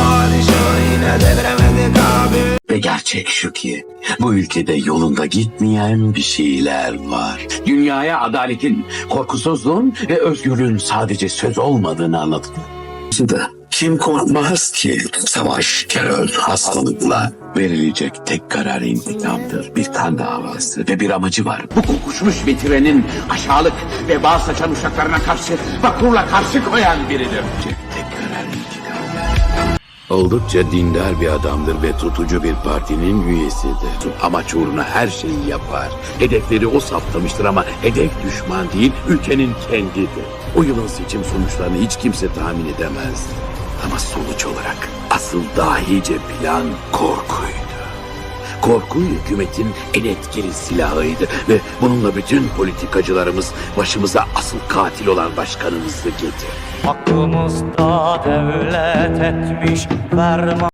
Padişahı yine deviremedik abi Ve gerçek şu ki bu ülkede yolunda gitmeyen bir şeyler var. Dünyaya adaletin, korkusuzluğun ve özgürlüğün sadece söz olmadığını anladık. Da kim korkmaz ki savaş, terör, hastalıkla verilecek tek karar intikamdır. Bir kan davası ve bir amacı var. Bu kokuşmuş bir trenin aşağılık ve bağ saçan uşaklarına karşı vakurla karşı koyan biridir. Oldukça dindar bir adamdır ve tutucu bir partinin üyesidir. Amaç uğruna her şeyi yapar. Hedefleri o saptamıştır ama hedef düşman değil, ülkenin kendidir. O yılın seçim sonuçlarını hiç kimse tahmin edemez. Ama sonuç olarak asıl dahice plan korkuydu. Korku hükümetin en etkili silahıydı ve bununla bütün politikacılarımız başımıza asıl katil olan başkanımızı getirdi. Hakkımızda devlet etmiş ferman